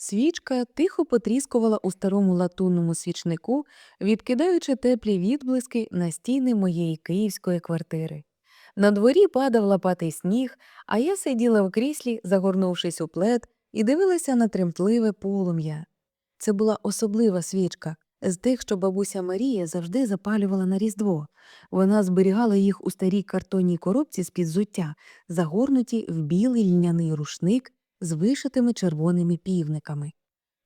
Свічка тихо потріскувала у старому латунному свічнику, відкидаючи теплі відблиски на стіни моєї київської квартири. На дворі падав лопатий сніг, а я сиділа в кріслі, загорнувшись у плед, і дивилася на тремтливе полум'я. Це була особлива свічка з тих, що бабуся Марія завжди запалювала на Різдво. Вона зберігала їх у старій картонній коробці з-під зуття, загорнуті в білий льняний рушник з вишитими червоними півниками.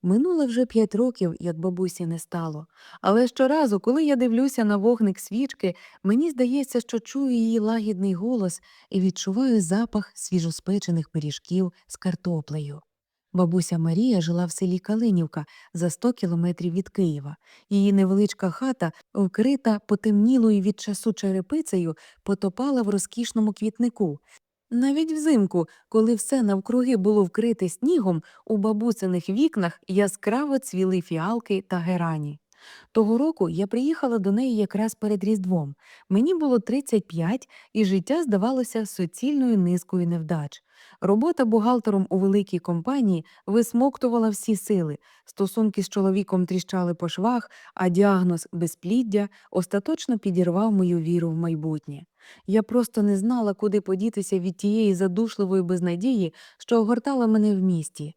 Минуло вже п'ять років, як бабусі не стало, але щоразу, коли я дивлюся на вогник свічки, мені здається, що чую її лагідний голос і відчуваю запах свіжоспечених пиріжків з картоплею. Бабуся Марія жила в селі Калинівка за 100 кілометрів від Києва. Її невеличка хата, вкрита потемнілою від часу черепицею, потопала в розкішному квітнику. Навіть взимку, коли все навкруги було вкрите снігом, у бабусиних вікнах яскраво цвіли фіалки та герані. Того року я приїхала до неї якраз перед Різдвом. Мені було 35, і життя здавалося суцільною низкою невдач. Робота бухгалтером у великій компанії висмоктувала всі сили, стосунки з чоловіком тріщали по швах, а діагноз безпліддя остаточно підірвав мою віру в майбутнє. Я просто не знала, куди подітися від тієї задушливої безнадії, що огортала мене в місті.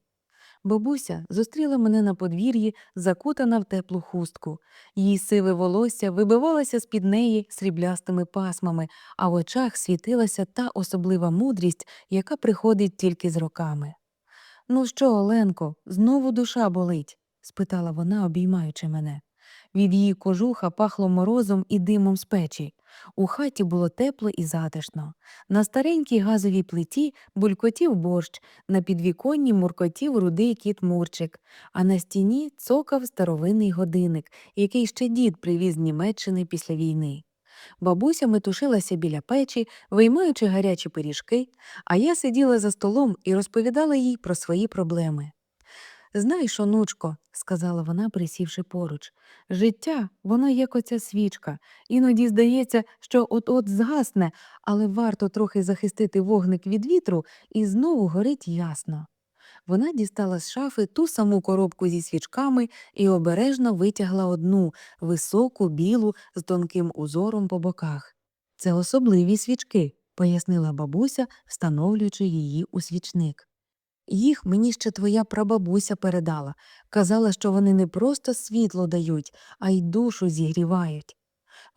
Бабуся зустріла мене на подвір'ї, закутана в теплу хустку. Її сиве волосся вибивалося з-під неї сріблястими пасмами, а в очах світилася та особлива мудрість, яка приходить тільки з роками. Ну що, Оленко, знову душа болить? спитала вона, обіймаючи мене. Від її кожуха пахло морозом і димом з печі. У хаті було тепло і затишно. На старенькій газовій плиті булькотів борщ, на підвіконні муркотів рудий кіт Мурчик, а на стіні цокав старовинний годинник, який ще дід привіз з Німеччини після війни. Бабуся метушилася біля печі, виймаючи гарячі пиріжки, а я сиділа за столом і розповідала їй про свої проблеми. Знаєш, онучко, сказала вона, присівши поруч, життя, воно як оця свічка. Іноді здається, що от-от згасне, але варто трохи захистити вогник від вітру, і знову горить ясно. Вона дістала з шафи ту саму коробку зі свічками і обережно витягла одну високу, білу, з тонким узором по боках. Це особливі свічки, пояснила бабуся, встановлюючи її у свічник. Їх мені ще твоя прабабуся передала. Казала, що вони не просто світло дають, а й душу зігрівають.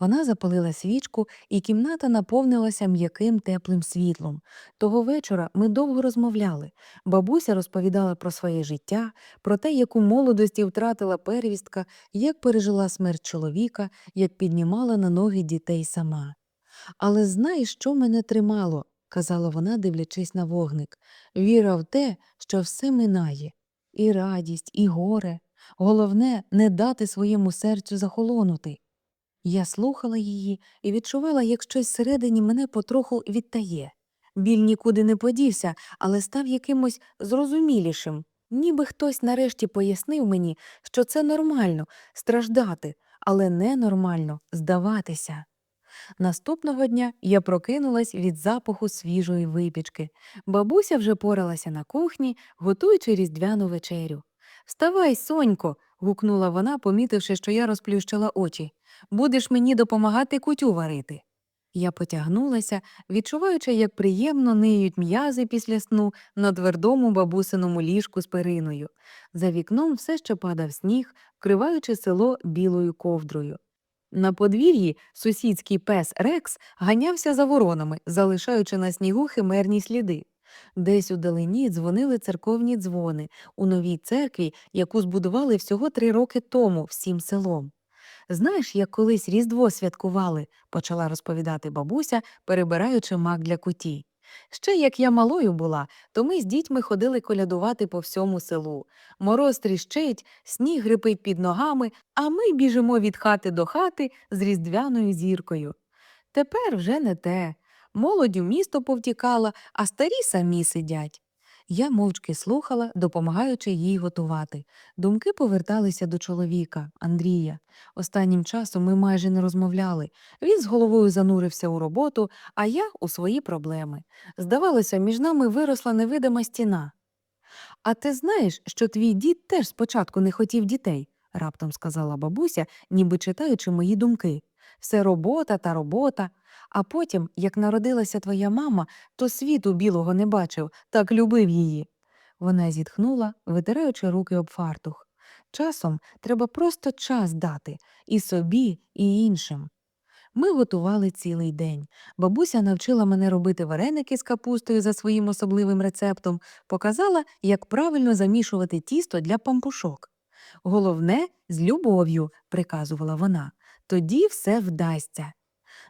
Вона запалила свічку, і кімната наповнилася м'яким теплим світлом. Того вечора ми довго розмовляли. Бабуся розповідала про своє життя, про те, яку молодості втратила первістка, як пережила смерть чоловіка, як піднімала на ноги дітей сама. Але знаєш, що мене тримало? Казала вона, дивлячись на вогник. Віра в те, що все минає і радість, і горе. Головне не дати своєму серцю захолонути. Я слухала її і відчувала, як щось всередині мене потроху відтає. Біль нікуди не подівся, але став якимось зрозумілішим. Ніби хтось нарешті пояснив мені, що це нормально страждати, але ненормально здаватися. Наступного дня я прокинулась від запаху свіжої випічки. Бабуся вже поралася на кухні, готуючи різдвяну вечерю. Вставай, сонько. гукнула вона, помітивши, що я розплющила очі. Будеш мені допомагати кутю варити. Я потягнулася, відчуваючи, як приємно ниють м'язи після сну на твердому бабусиному ліжку з периною. За вікном все ще падав сніг, вкриваючи село білою ковдрою. На подвір'ї сусідський пес Рекс ганявся за воронами, залишаючи на снігу химерні сліди. Десь у далині дзвонили церковні дзвони у новій церкві, яку збудували всього три роки тому всім селом. Знаєш, як колись Різдво святкували, почала розповідати бабуся, перебираючи мак для куті. Ще як я малою була, то ми з дітьми ходили колядувати по всьому селу. Мороз тріщить, сніг грипить під ногами, а ми біжимо від хати до хати з різдвяною зіркою. Тепер вже не те. Молодь у місто повтікала, а старі самі сидять. Я мовчки слухала, допомагаючи їй готувати. Думки поверталися до чоловіка, Андрія. Останнім часом ми майже не розмовляли. Він з головою занурився у роботу, а я у свої проблеми. Здавалося, між нами виросла невидима стіна. А ти знаєш, що твій дід теж спочатку не хотів дітей, раптом сказала бабуся, ніби читаючи мої думки. Все робота та робота. А потім, як народилася твоя мама, то світу білого не бачив, так любив її. Вона зітхнула, витираючи руки об фартух. Часом треба просто час дати і собі, і іншим. Ми готували цілий день. Бабуся навчила мене робити вареники з капустою за своїм особливим рецептом, показала, як правильно замішувати тісто для пампушок. Головне з любов'ю, приказувала вона, тоді все вдасться.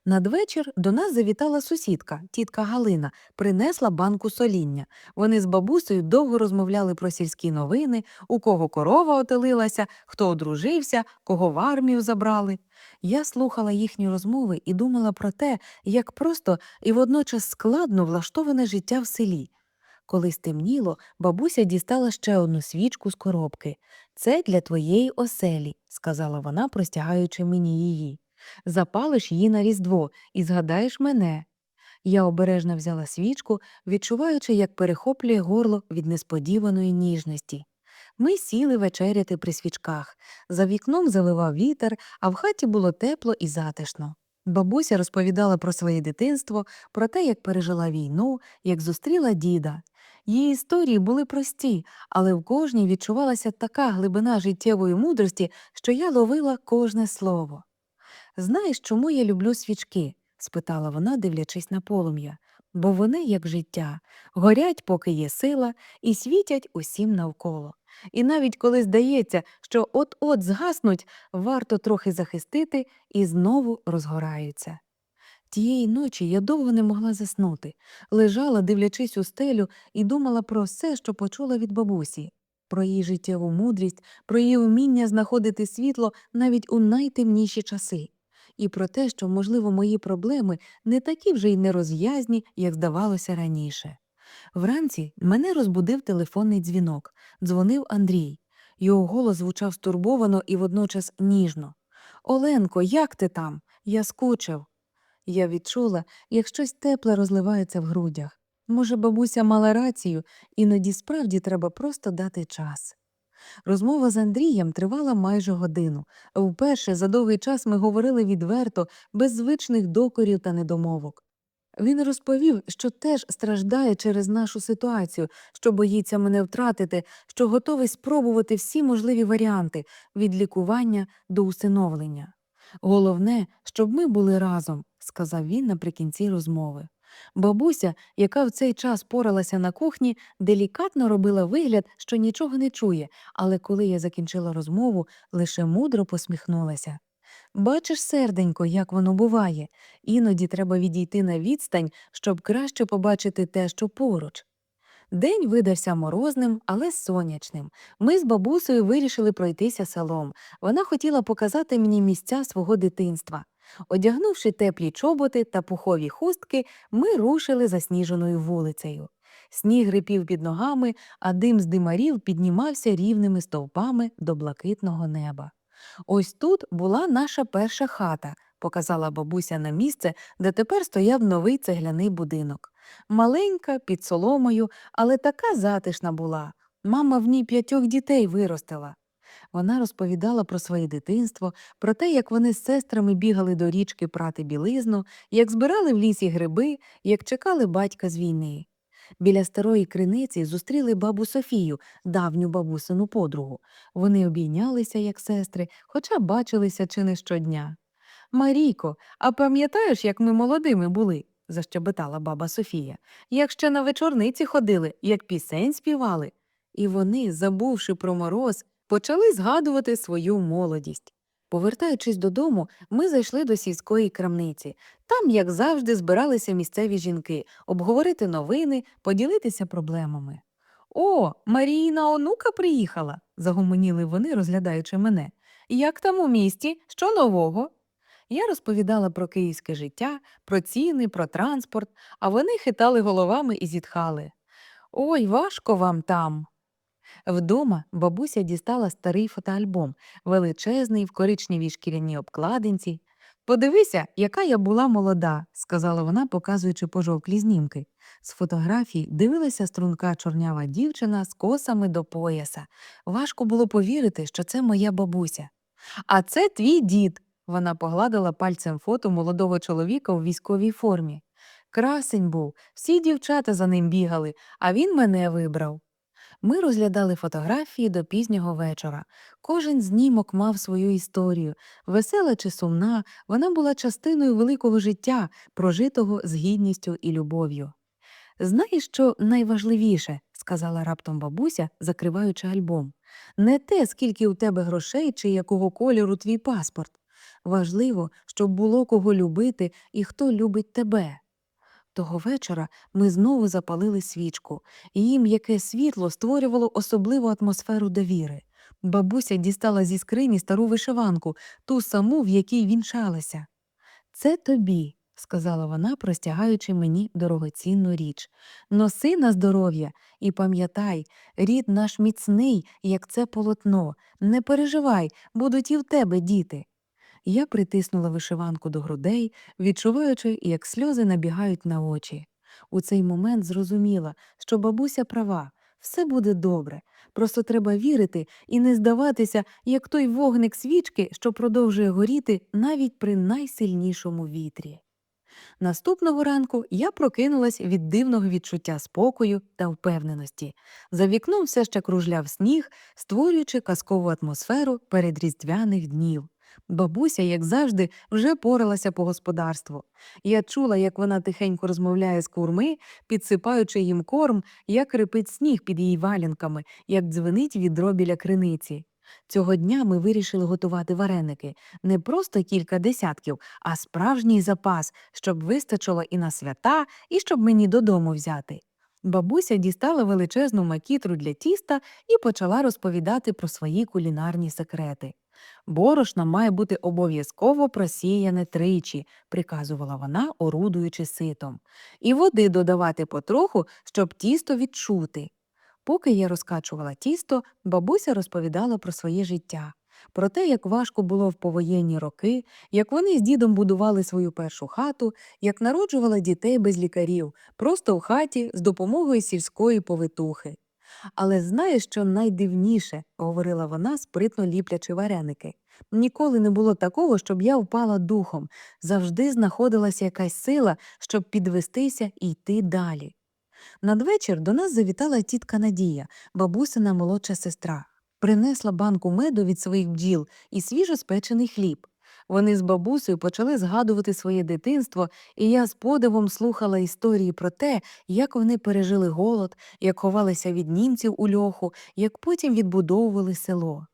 Надвечір до нас завітала сусідка, тітка Галина, принесла банку соління. Вони з бабусею довго розмовляли про сільські новини, у кого корова отелилася, хто одружився, кого в армію забрали. Я слухала їхні розмови і думала про те, як просто і водночас складно влаштоване життя в селі. Коли стемніло, бабуся дістала ще одну свічку з коробки. Це для твоєї оселі, сказала вона, простягаючи мені її. Запалиш її на різдво і згадаєш мене. Я обережно взяла свічку, відчуваючи, як перехоплює горло від несподіваної ніжності. Ми сіли вечеряти при свічках. За вікном заливав вітер, а в хаті було тепло і затишно. Бабуся розповідала про своє дитинство, про те, як пережила війну, як зустріла діда. Її історії були прості, але в кожній відчувалася така глибина життєвої мудрості, що я ловила кожне слово. Знаєш, чому я люблю свічки? спитала вона, дивлячись на полум'я. Бо вони, як життя, горять, поки є сила, і світять усім навколо. І навіть коли здається, що от-от згаснуть, варто трохи захистити і знову розгораються. Тієї ночі я довго не могла заснути, лежала, дивлячись у стелю, і думала про все, що почула від бабусі, про її життєву мудрість, про її вміння знаходити світло навіть у найтемніші часи, і про те, що, можливо, мої проблеми не такі вже й нерозв'язні, як здавалося раніше. Вранці мене розбудив телефонний дзвінок. Дзвонив Андрій. Його голос звучав стурбовано і водночас ніжно. Оленко, як ти там? Я скучив. Я відчула, як щось тепле розливається в грудях. Може, бабуся мала рацію, іноді справді треба просто дати час. Розмова з Андрієм тривала майже годину. Вперше за довгий час ми говорили відверто, без звичних докорів та недомовок. Він розповів, що теж страждає через нашу ситуацію, що боїться мене втратити, що готовий спробувати всі можливі варіанти від лікування до усиновлення. Головне, щоб ми були разом, сказав він наприкінці розмови. Бабуся, яка в цей час поралася на кухні, делікатно робила вигляд, що нічого не чує, але коли я закінчила розмову, лише мудро посміхнулася. Бачиш, серденько, як воно буває, іноді треба відійти на відстань, щоб краще побачити те, що поруч. День видався морозним, але сонячним. Ми з бабусею вирішили пройтися селом. Вона хотіла показати мені місця свого дитинства. Одягнувши теплі чоботи та пухові хустки, ми рушили засніженою вулицею. Сніг рипів під ногами, а дим з димарів піднімався рівними стовпами до блакитного неба. Ось тут була наша перша хата, показала бабуся на місце, де тепер стояв новий цегляний будинок. Маленька, під соломою, але така затишна була. Мама в ній п'ятьох дітей виростила. Вона розповідала про своє дитинство, про те, як вони з сестрами бігали до річки прати білизну, як збирали в лісі гриби, як чекали батька з війни. Біля старої криниці зустріли бабу Софію, давню бабусину подругу. Вони обійнялися, як сестри, хоча бачилися чи не щодня. Марійко, а пам'ятаєш, як ми молодими були? защебетала баба Софія. Як ще на вечорниці ходили, як пісень співали. І вони, забувши про мороз, почали згадувати свою молодість. Повертаючись додому, ми зайшли до сільської крамниці. Там, як завжди, збиралися місцеві жінки обговорити новини, поділитися проблемами. О, Маріїна онука приїхала, загомоніли вони, розглядаючи мене. Як там у місті? Що нового? Я розповідала про київське життя, про ціни, про транспорт, а вони хитали головами і зітхали. Ой, важко вам там. Вдома бабуся дістала старий фотоальбом, величезний в коричневій шкіряній обкладинці. Подивися, яка я була молода, сказала вона, показуючи пожовклі знімки. З фотографій дивилася струнка чорнява дівчина з косами до пояса. Важко було повірити, що це моя бабуся. А це твій дід. Вона погладила пальцем фото молодого чоловіка у військовій формі. Красень був, всі дівчата за ним бігали, а він мене вибрав. Ми розглядали фотографії до пізнього вечора. Кожен знімок мав свою історію. Весела чи сумна, вона була частиною великого життя, прожитого з гідністю і любов'ю. Знаєш, що найважливіше, сказала раптом бабуся, закриваючи альбом, не те, скільки у тебе грошей чи якого кольору твій паспорт. Важливо, щоб було кого любити і хто любить тебе. Того вечора ми знову запалили свічку, її м'яке світло створювало особливу атмосферу довіри. Бабуся дістала зі скрині стару вишиванку, ту саму, в якій вінчалася. Це тобі, сказала вона, простягаючи мені дорогоцінну річ. Носи на здоров'я і пам'ятай, рід наш міцний, як це полотно. Не переживай, будуть і в тебе діти. Я притиснула вишиванку до грудей, відчуваючи, як сльози набігають на очі. У цей момент зрозуміла, що бабуся права, все буде добре. Просто треба вірити і не здаватися, як той вогник свічки, що продовжує горіти навіть при найсильнішому вітрі. Наступного ранку я прокинулась від дивного відчуття спокою та впевненості. За вікном все ще кружляв сніг, створюючи казкову атмосферу передріздвяних днів. Бабуся, як завжди, вже поралася по господарству. Я чула, як вона тихенько розмовляє з курми, підсипаючи їм корм, як рипить сніг під її валянками, як дзвенить відро біля криниці. Цього дня ми вирішили готувати вареники не просто кілька десятків, а справжній запас, щоб вистачило і на свята, і щоб мені додому взяти. Бабуся дістала величезну макітру для тіста і почала розповідати про свої кулінарні секрети. Борошно має бути обов'язково просіяне тричі, приказувала вона, орудуючи ситом, і води додавати потроху, щоб тісто відчути. Поки я розкачувала тісто, бабуся розповідала про своє життя, про те, як важко було в повоєнні роки, як вони з дідом будували свою першу хату, як народжувала дітей без лікарів, просто в хаті з допомогою сільської повитухи. Але знаєш, що найдивніше, говорила вона, спритно ліплячи вареники. Ніколи не було такого, щоб я впала духом. Завжди знаходилася якась сила, щоб підвестися і йти далі. Надвечір до нас завітала тітка Надія, бабусина молодша сестра. Принесла банку меду від своїх бджіл і свіжоспечений хліб. Вони з бабусею почали згадувати своє дитинство, і я з подивом слухала історії про те, як вони пережили голод, як ховалися від німців у льоху, як потім відбудовували село.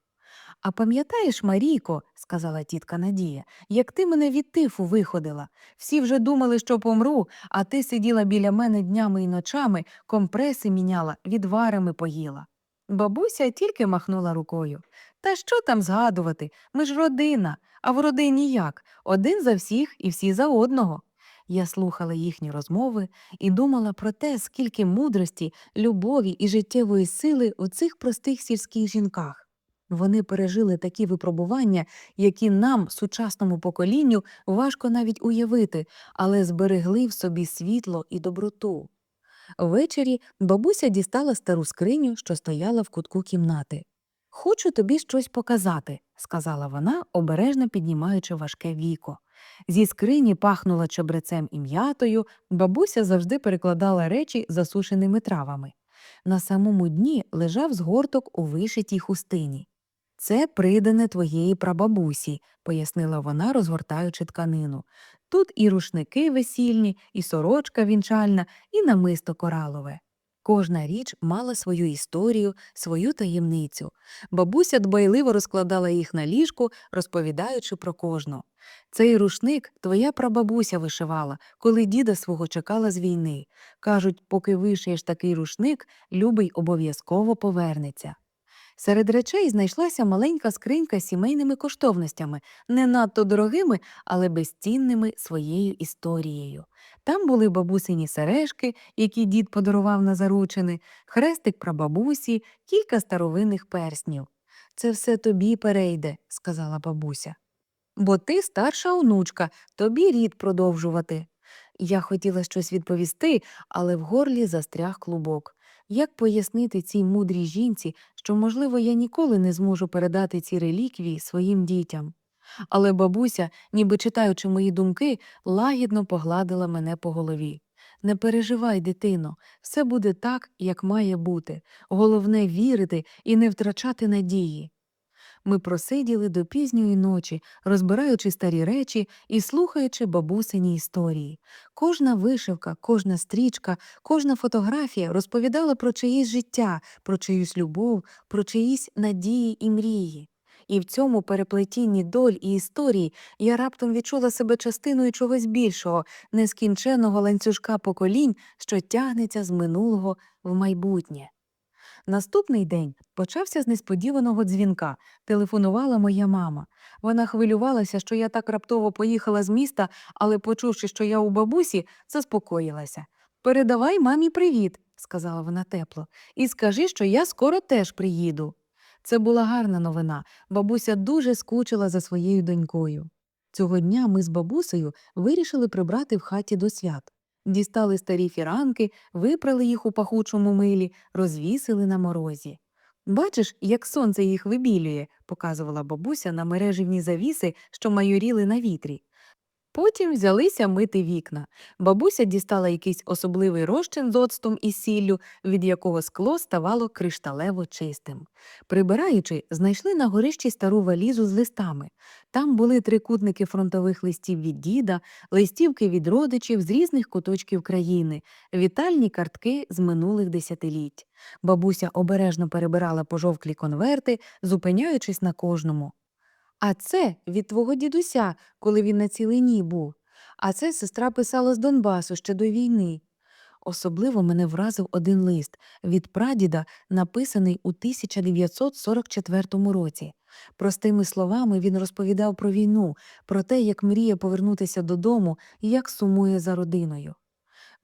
А пам'ятаєш, Марійко, сказала тітка Надія, як ти мене від тифу виходила. Всі вже думали, що помру, а ти сиділа біля мене днями і ночами, компреси міняла, відварами поїла. Бабуся тільки махнула рукою. Та що там згадувати? Ми ж родина, а в родині як? Один за всіх і всі за одного. Я слухала їхні розмови і думала про те, скільки мудрості, любові і життєвої сили у цих простих сільських жінках. Вони пережили такі випробування, які нам, сучасному поколінню, важко навіть уявити, але зберегли в собі світло і доброту. Ввечері бабуся дістала стару скриню, що стояла в кутку кімнати. Хочу тобі щось показати, сказала вона, обережно піднімаючи важке віко. Зі скрині пахнула чебрецем і м'ятою, бабуся завжди перекладала речі засушеними травами. На самому дні лежав згорток у вишитій хустині. Це придане твоєї прабабусі, пояснила вона, розгортаючи тканину. Тут і рушники весільні, і сорочка вінчальна, і намисто коралове. Кожна річ мала свою історію, свою таємницю. Бабуся дбайливо розкладала їх на ліжку, розповідаючи про кожну. Цей рушник твоя прабабуся вишивала, коли діда свого чекала з війни. Кажуть, поки вишиєш такий рушник, любий обов'язково повернеться. Серед речей знайшлася маленька скринька з сімейними коштовностями, не надто дорогими, але безцінними своєю історією. Там були бабусині сережки, які дід подарував на заручини, хрестик прабабусі, кілька старовинних перснів. Це все тобі перейде, сказала бабуся. Бо ти старша онучка, тобі рід продовжувати. Я хотіла щось відповісти, але в горлі застряг клубок. Як пояснити цій мудрій жінці, що, можливо, я ніколи не зможу передати ці реліквії своїм дітям? Але бабуся, ніби читаючи мої думки, лагідно погладила мене по голові. Не переживай, дитино, все буде так, як має бути. Головне вірити і не втрачати надії. Ми просиділи до пізньої ночі, розбираючи старі речі і слухаючи бабусині історії. Кожна вишивка, кожна стрічка, кожна фотографія розповідала про чиїсь життя, про чиюсь любов, про чиїсь надії і мрії. І в цьому переплетінні доль і історій я раптом відчула себе частиною чогось більшого, нескінченного ланцюжка поколінь, що тягнеться з минулого в майбутнє. Наступний день почався з несподіваного дзвінка. Телефонувала моя мама. Вона хвилювалася, що я так раптово поїхала з міста, але, почувши, що я у бабусі, заспокоїлася. Передавай мамі привіт, сказала вона тепло, і скажи, що я скоро теж приїду. Це була гарна новина. Бабуся дуже скучила за своєю донькою. Цього дня ми з бабусею вирішили прибрати в хаті до свят. Дістали старі фіранки, випрали їх у пахучому милі, розвісили на морозі. Бачиш, як сонце їх вибілює, показувала бабуся на мереживні завіси, що майоріли на вітрі. Потім взялися мити вікна. Бабуся дістала якийсь особливий розчин з оцтом і сіллю, від якого скло ставало кришталево чистим. Прибираючи, знайшли на горищі стару валізу з листами. Там були трикутники фронтових листів від діда, листівки від родичів з різних куточків країни, вітальні картки з минулих десятиліть. Бабуся обережно перебирала пожовклі конверти, зупиняючись на кожному. А це від твого дідуся, коли він на цілині був. А це сестра писала з Донбасу ще до війни. Особливо мене вразив один лист від прадіда, написаний у 1944 році. Простими словами він розповідав про війну, про те, як мріє повернутися додому і як сумує за родиною.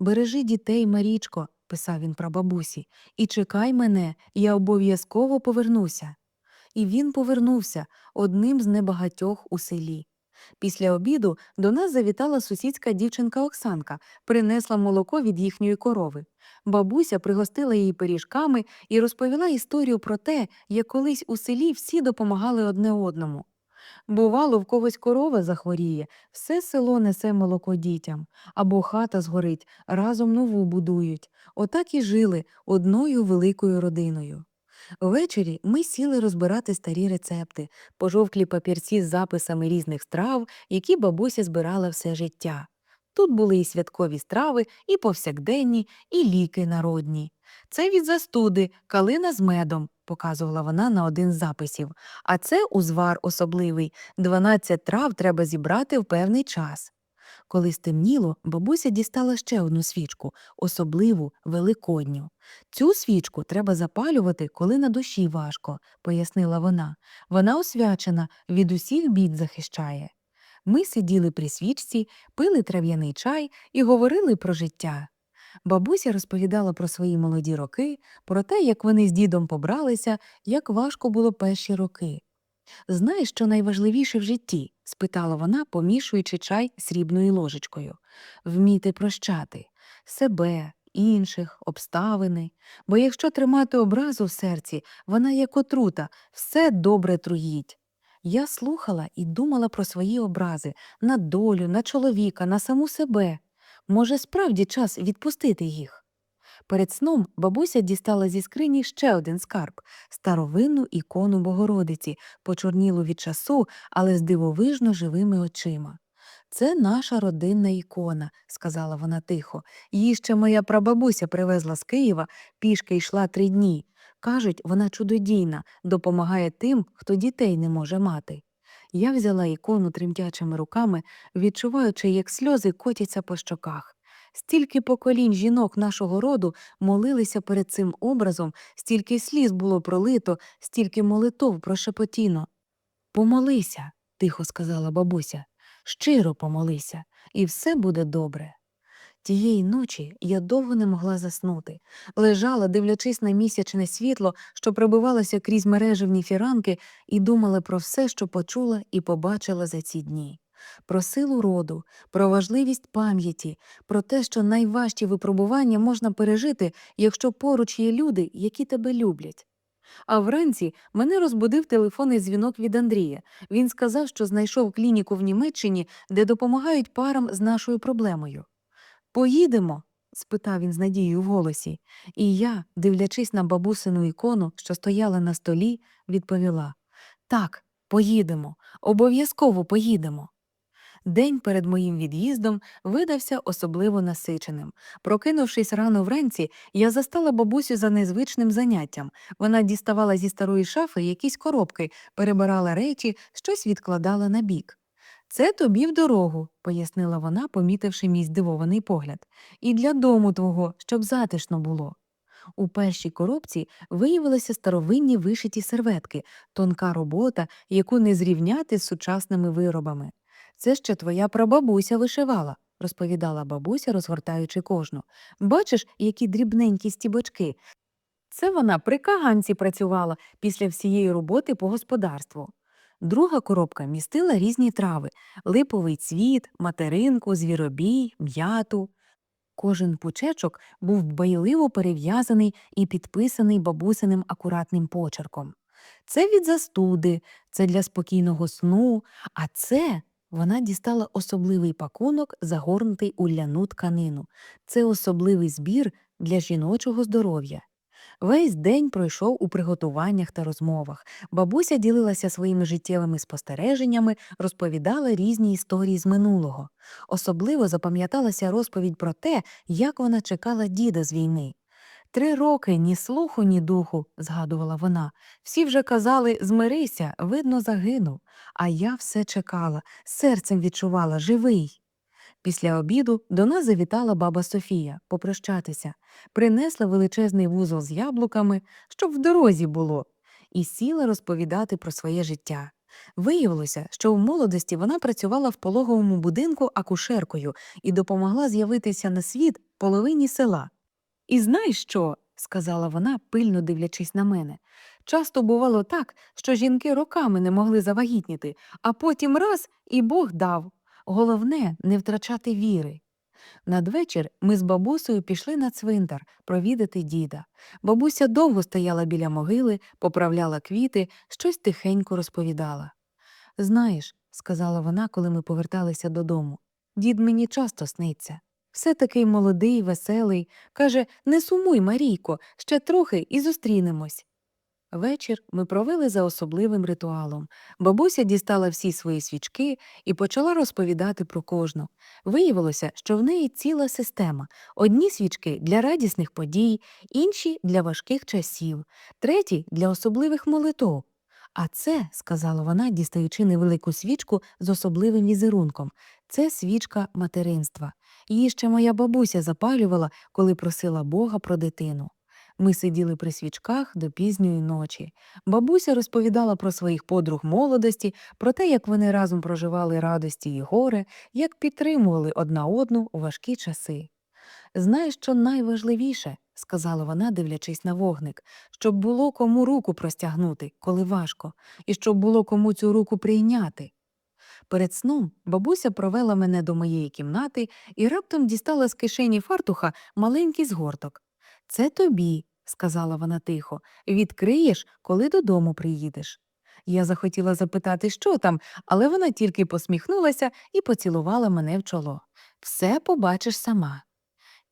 Бережи дітей, Марічко, писав він прабабусі, і чекай мене, я обов'язково повернуся. І він повернувся одним з небагатьох у селі. Після обіду до нас завітала сусідська дівчинка Оксанка, принесла молоко від їхньої корови. Бабуся пригостила її пиріжками і розповіла історію про те, як колись у селі всі допомагали одне одному. Бувало, в когось корова захворіє, все село несе молоко дітям, або хата згорить, разом нову будують. Отак і жили одною великою родиною. Ввечері ми сіли розбирати старі рецепти, пожовклі папірці з записами різних страв, які бабуся збирала все життя. Тут були і святкові страви, і повсякденні, і ліки народні. Це від застуди, калина з медом, показувала вона на один з записів. А це узвар особливий 12 трав треба зібрати в певний час. Коли стемніло, бабуся дістала ще одну свічку, особливу великодню. Цю свічку треба запалювати, коли на душі важко, пояснила вона. Вона освячена, від усіх бід захищає. Ми сиділи при свічці, пили трав'яний чай і говорили про життя. Бабуся розповідала про свої молоді роки, про те, як вони з дідом побралися, як важко було перші роки. Знаєш, що найважливіше в житті? спитала вона, помішуючи чай срібною ложечкою. Вміти прощати себе, інших, обставини. Бо якщо тримати образу в серці, вона як отрута, все добре труїть. Я слухала і думала про свої образи на долю, на чоловіка, на саму себе. Може, справді час відпустити їх. Перед сном бабуся дістала зі скрині ще один скарб старовинну ікону Богородиці, почорнілу від часу, але з дивовижно живими очима. Це наша родинна ікона, сказала вона тихо. Її ще моя прабабуся привезла з Києва, пішки йшла три дні. Кажуть, вона чудодійна, допомагає тим, хто дітей не може мати. Я взяла ікону тремтячими руками, відчуваючи, як сльози котяться по щоках. Стільки поколінь жінок нашого роду молилися перед цим образом, стільки сліз було пролито, стільки молитов прошепотіно. Помолися, тихо сказала бабуся, щиро помолися, і все буде добре. Тієї ночі я довго не могла заснути. Лежала, дивлячись на місячне світло, що пробивалося крізь мережевні фіранки, і думала про все, що почула і побачила за ці дні. Про силу роду, про важливість пам'яті, про те, що найважчі випробування можна пережити, якщо поруч є люди, які тебе люблять. А вранці мене розбудив телефонний дзвінок від Андрія. Він сказав, що знайшов клініку в Німеччині, де допомагають парам з нашою проблемою. Поїдемо? спитав він з надією в голосі, і я, дивлячись на бабусину ікону, що стояла на столі, відповіла Так, поїдемо, обов'язково поїдемо. День перед моїм від'їздом видався особливо насиченим. Прокинувшись рано вранці, я застала бабусю за незвичним заняттям. Вона діставала зі старої шафи якісь коробки, перебирала речі, щось відкладала на бік. Це тобі в дорогу, пояснила вона, помітивши мій здивований погляд, і для дому твого, щоб затишно було. У першій коробці виявилися старовинні вишиті серветки, тонка робота, яку не зрівняти з сучасними виробами. Це ще твоя прабабуся вишивала, розповідала бабуся, розгортаючи кожну. Бачиш, які дрібненькі стібочки. Це вона при каганці працювала після всієї роботи по господарству. Друга коробка містила різні трави липовий цвіт, материнку, звіробій, м'яту. Кожен пучечок був дбайливо перев'язаний і підписаний бабусиним акуратним почерком. Це від застуди, це для спокійного сну, а це вона дістала особливий пакунок, загорнутий у ляну тканину. Це особливий збір для жіночого здоров'я. Весь день пройшов у приготуваннях та розмовах. Бабуся ділилася своїми життєвими спостереженнями, розповідала різні історії з минулого. Особливо запам'яталася розповідь про те, як вона чекала діда з війни. Три роки ні слуху, ні духу, згадувала вона. Всі вже казали змирися, видно, загинув. А я все чекала, серцем відчувала живий. Після обіду до нас завітала баба Софія попрощатися, принесла величезний вузол з яблуками, щоб в дорозі було, і сіла розповідати про своє життя. Виявилося, що в молодості вона працювала в пологовому будинку акушеркою і допомогла з'явитися на світ половині села. І знаєш що? сказала вона, пильно дивлячись на мене. Часто бувало так, що жінки роками не могли завагітніти, а потім раз і Бог дав. Головне не втрачати віри. Надвечір ми з бабусею пішли на цвинтар провідати діда. Бабуся довго стояла біля могили, поправляла квіти, щось тихенько розповідала. Знаєш, сказала вона, коли ми поверталися додому, дід мені часто сниться. Все такий молодий, веселий. Каже Не сумуй, Марійко, ще трохи і зустрінемось. Вечір ми провели за особливим ритуалом. Бабуся дістала всі свої свічки і почала розповідати про кожну. Виявилося, що в неї ціла система: одні свічки для радісних подій, інші для важких часів, треті для особливих молитов. А це, сказала вона, дістаючи невелику свічку з особливим візерунком, це свічка материнства. Її ще моя бабуся запалювала, коли просила Бога про дитину. Ми сиділи при свічках до пізньої ночі. Бабуся розповідала про своїх подруг молодості, про те, як вони разом проживали радості і горе, як підтримували одна одну у важкі часи. Знаєш, що найважливіше, сказала вона, дивлячись на вогник, щоб було кому руку простягнути, коли важко, і щоб було кому цю руку прийняти. Перед сном бабуся провела мене до моєї кімнати і раптом дістала з кишені фартуха маленький згорток. Це тобі, сказала вона тихо, відкриєш, коли додому приїдеш. Я захотіла запитати, що там, але вона тільки посміхнулася і поцілувала мене в чоло. Все побачиш сама.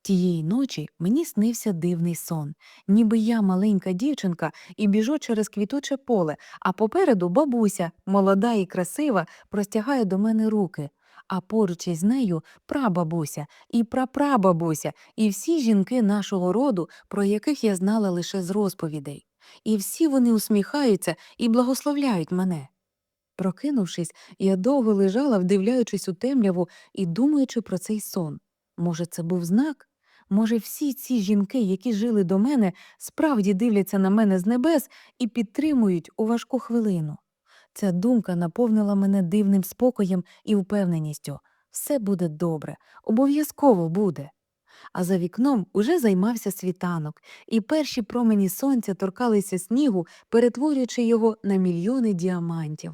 Тієї ночі мені снився дивний сон, ніби я маленька дівчинка і біжу через квітуче поле, а попереду бабуся, молода і красива, простягає до мене руки, а поруч із нею прабабуся і прапрабабуся, і всі жінки нашого роду, про яких я знала лише з розповідей. І всі вони усміхаються і благословляють мене. Прокинувшись, я довго лежала, вдивляючись у темряву і думаючи про цей сон. Може, це був знак? Може, всі ці жінки, які жили до мене, справді дивляться на мене з небес і підтримують у важку хвилину. Ця думка наповнила мене дивним спокоєм і впевненістю. Все буде добре, обов'язково буде. а за вікном уже займався світанок, і перші промені сонця торкалися снігу, перетворюючи його на мільйони діамантів.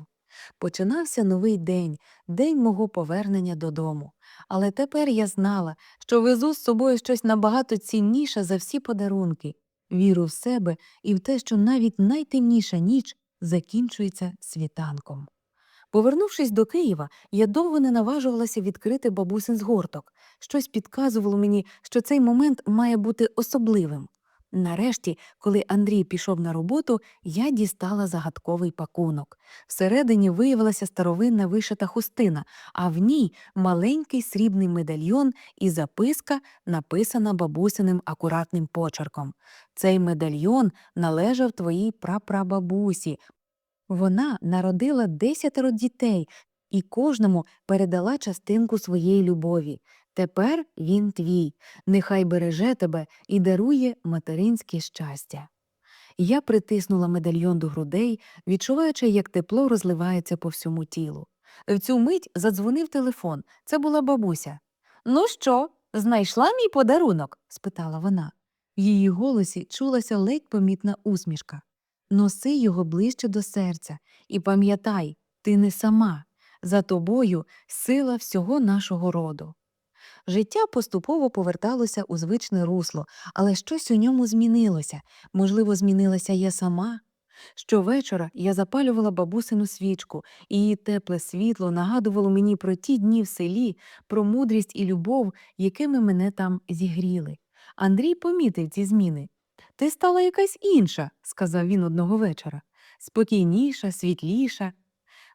Починався новий день, день мого повернення додому. Але тепер я знала, що везу з собою щось набагато цінніше за всі подарунки віру в себе і в те, що навіть найтемніша ніч закінчується світанком. Повернувшись до Києва, я довго не наважувалася відкрити бабусин згорток. Щось підказувало мені, що цей момент має бути особливим. Нарешті, коли Андрій пішов на роботу, я дістала загадковий пакунок. Всередині виявилася старовинна вишита хустина, а в ній маленький срібний медальйон і записка, написана бабусиним акуратним почерком. Цей медальйон належав твоїй прапрабабусі. Вона народила десятеро дітей і кожному передала частинку своєї любові. Тепер він твій, нехай береже тебе і дарує материнське щастя. Я притиснула медальйон до грудей, відчуваючи, як тепло розливається по всьому тілу. В цю мить задзвонив телефон. Це була бабуся. Ну що, знайшла мій подарунок? спитала вона. В її голосі чулася ледь помітна усмішка. Носи його ближче до серця і пам'ятай, ти не сама. За тобою сила всього нашого роду. Життя поступово поверталося у звичне русло, але щось у ньому змінилося. Можливо, змінилася я сама. Щовечора я запалювала бабусину свічку, і її тепле світло нагадувало мені про ті дні в селі, про мудрість і любов, якими мене там зігріли. Андрій помітив ці зміни. Ти стала якась інша, сказав він одного вечора. Спокійніша, світліша.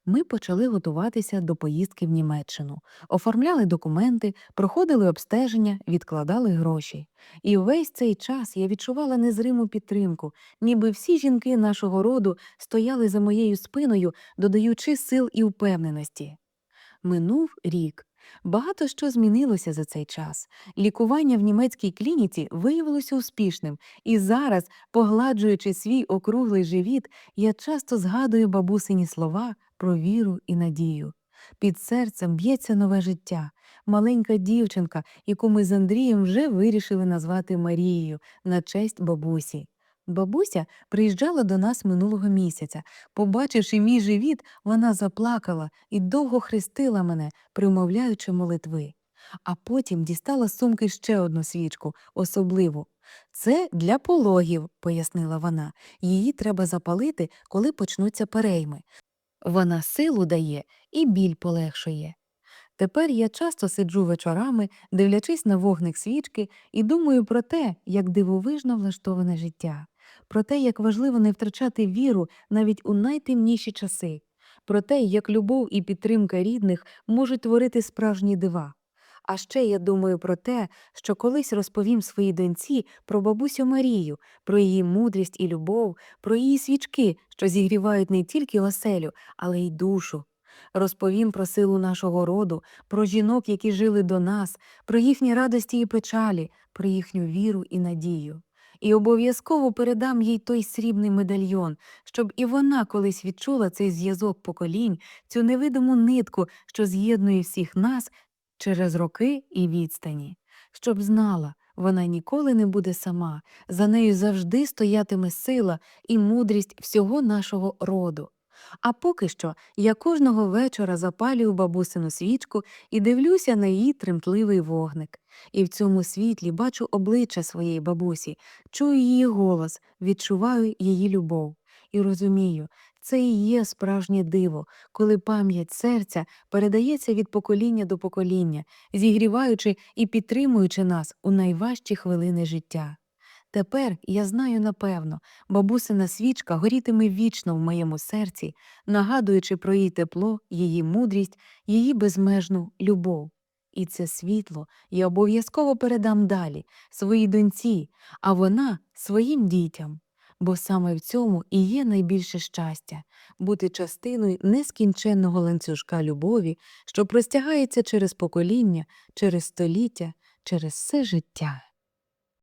Ми почали готуватися до поїздки в Німеччину, оформляли документи, проходили обстеження, відкладали гроші. І весь цей час я відчувала незриму підтримку, ніби всі жінки нашого роду стояли за моєю спиною, додаючи сил і впевненості. Минув рік. Багато що змінилося за цей час. Лікування в німецькій клініці виявилося успішним, і зараз, погладжуючи свій округлий живіт, я часто згадую бабусині слова про віру і надію. Під серцем б'ється нове життя, маленька дівчинка, яку ми з Андрієм вже вирішили назвати Марією на честь бабусі. Бабуся приїжджала до нас минулого місяця. Побачивши мій живіт, вона заплакала і довго хрестила мене, примовляючи молитви. А потім дістала з сумки ще одну свічку, особливу. Це для пологів, пояснила вона. Її треба запалити, коли почнуться перейми. Вона силу дає і біль полегшує. Тепер я часто сиджу вечорами, дивлячись на вогник свічки, і думаю про те, як дивовижно влаштоване життя, про те, як важливо не втрачати віру навіть у найтемніші часи, про те, як любов і підтримка рідних можуть творити справжні дива. А ще я думаю про те, що колись розповім своїй доньці про бабусю Марію, про її мудрість і любов, про її свічки, що зігрівають не тільки оселю, але й душу. Розповім про силу нашого роду, про жінок, які жили до нас, про їхні радості і печалі, про їхню віру і надію. І обов'язково передам їй той срібний медальйон, щоб і вона колись відчула цей зв'язок поколінь, цю невидиму нитку, що з'єднує всіх нас через роки і відстані, щоб знала, вона ніколи не буде сама, за нею завжди стоятиме сила і мудрість всього нашого роду. А поки що я кожного вечора запалюю бабусину свічку і дивлюся на її тремтливий вогник. І в цьому світлі бачу обличчя своєї бабусі, чую її голос, відчуваю її любов. І розумію, це і є справжнє диво, коли пам'ять серця передається від покоління до покоління, зігріваючи і підтримуючи нас у найважчі хвилини життя. Тепер я знаю напевно, бабусина свічка горітиме вічно в моєму серці, нагадуючи про її тепло, її мудрість, її безмежну любов. І це світло я обов'язково передам далі, своїй доньці, а вона своїм дітям. Бо саме в цьому і є найбільше щастя бути частиною нескінченного ланцюжка любові, що простягається через покоління, через століття, через все життя.